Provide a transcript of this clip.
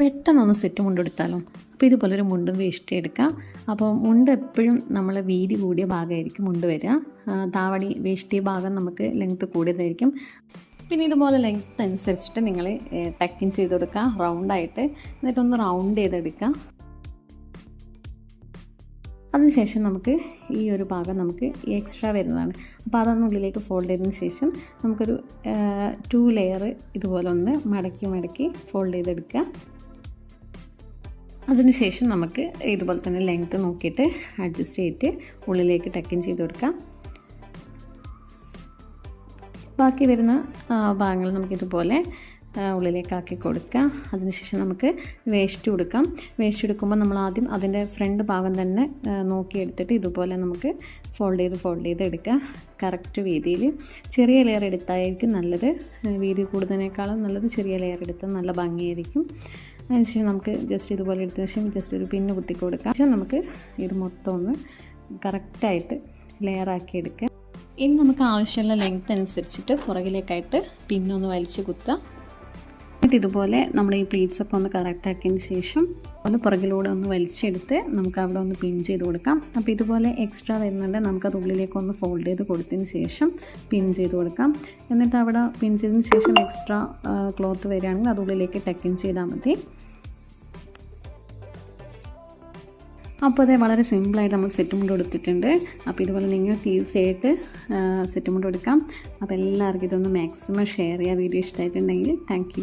പെട്ടെന്നൊന്ന് സെറ്റ് മുണ്ട് എടുത്താലോ അപ്പോൾ ഇതുപോലൊരു മുണ്ടും വേസ്റ്റ് എടുക്കാം. അപ്പോൾ മുണ്ട് എപ്പോഴും നമ്മൾ വീതി കൂടിയ ഭാഗമായിരിക്കും മുണ്ട് വരിക. താവടി വേഷ്ടി ഭാഗം നമുക്ക് ലെങ്ത്ത് കൂടിയതായിരിക്കും. പിന്നെ ഇതുപോലെ ലെങ്ത്ത് അനുസരിച്ചിട്ട് നിങ്ങൾ ടക്കിൻ ചെയ്ത് കൊടുക്കുക. റൗണ്ടായിട്ട് എന്നിട്ടൊന്ന് റൗണ്ട് ചെയ്തെടുക്കുക. അതിനുശേഷം നമുക്ക് ഈ ഒരു ഭാഗം നമുക്ക് എക്സ്ട്രാ വരുന്നതാണ്. അപ്പോൾ അതൊന്ന് ഉള്ളിലേക്ക് ഫോൾഡ് ചെയ്തതിന് ശേഷം നമുക്കൊരു ടു ലെയർ ഇതുപോലെ ഒന്ന് മടക്കി മടക്കി ഫോൾഡ് ചെയ്തെടുക്കുക. അതിനുശേഷം നമുക്ക് ഇതുപോലെ തന്നെ ലെങ്ത്ത് നോക്കിയിട്ട് അഡ്ജസ്റ്റ് ചെയ്തിട്ട് ഉള്ളിലേക്ക് ടക്കിൻ ചെയ്ത് കൊടുക്കാം. ബാക്കി വരുന്ന ഭാഗങ്ങൾ നമുക്കിതുപോലെ ആ, കൊടുക്കുക. അതിനുശേഷം നമുക്ക് വേസ്റ്റ് കൊടുക്കാം വേസ്റ്റ് എടുക്കുമ്പോൾ നമ്മൾ ആദ്യം അതിന്റെ ഫ്രണ്ട് ഭാഗം തന്നെ നോക്കിയെടുത്തിട്ട് ഇതുപോലെ നമുക്ക് ഫോൾഡ് ചെയ്ത് ഫോൾഡ് ചെയ്ത് എടുക്കുക. കറക്റ്റ് വീതിയിൽ. ചെറിയ ലെയർ എടുത്തായിരിക്കും നല്ലത്. വീതി കൂടുതലിനേക്കാളും നല്ലത് ചെറിയ ലെയർ എടുത്താൽ നല്ല ഭംഗിയായിരിക്കും. അതിനുശേഷം നമുക്ക് ജസ്റ്റ് ഇതുപോലെ എടുത്തതിന് ശേഷം ജസ്റ്റ് ഒരു പിന്ന് കുത്തി കൊടുക്കാം. പക്ഷേ നമുക്ക് ഇത് മൊത്തം ഒന്ന് കറക്റ്റായിട്ട് ലെയറാക്കി എടുക്കുക. ഇനി നമുക്ക് ആവശ്യമുള്ള ലെങ്ത് അനുസരിച്ചിട്ട് പുറകിലേക്കായിട്ട് പിന്നൊന്ന് വലിച്ച് കുത്താം. എന്നിട്ട് ഇതുപോലെ നമ്മൾ ഈ പ്ലീറ്റ്സ് ഒക്കെ ഒന്ന് കറക്റ്റ് ആക്കിയതിന് ശേഷം ഒന്ന് പുറകിലൂടെ ഒന്ന് വലിച്ചെടുത്ത് നമുക്ക് അവിടെ ഒന്ന് പിൻ ചെയ്ത് കൊടുക്കാം. അപ്പോൾ ഇതുപോലെ എക്സ്ട്രാ വരുന്നുണ്ട്. നമുക്കത് ഉള്ളിലേക്ക് ഒന്ന് ഫോൾഡ് ചെയ്ത് കൊടുത്തതിന് ശേഷം പിൻ ചെയ്ത് കൊടുക്കാം. എന്നിട്ട് അവിടെ പിൻ ചെയ്തതിന് ശേഷം എക്സ്ട്രാ ക്ലോത്ത് വരികയാണെങ്കിൽ അത് ഉള്ളിലേക്ക് ടെക്കിൻ ചെയ്താൽ മതി. അപ്പോൾ അത് വളരെ സിമ്പിളായിട്ട് നമ്മൾ സെറ്റ് മുണ്ട് കൊടുത്തിട്ടുണ്ട്. അപ്പോൾ ഇതുപോലെ നിങ്ങൾക്ക് ഈസി ആയിട്ട് സെറ്റ് മുണ്ട് കൊടുക്കാം. അപ്പോൾ എല്ലാവർക്കും ഇതൊന്ന് മാക്സിമം ഷെയർ ചെയ്യുക വീഡിയോ ഇഷ്ടമായിട്ടുണ്ടെങ്കിൽ താങ്ക്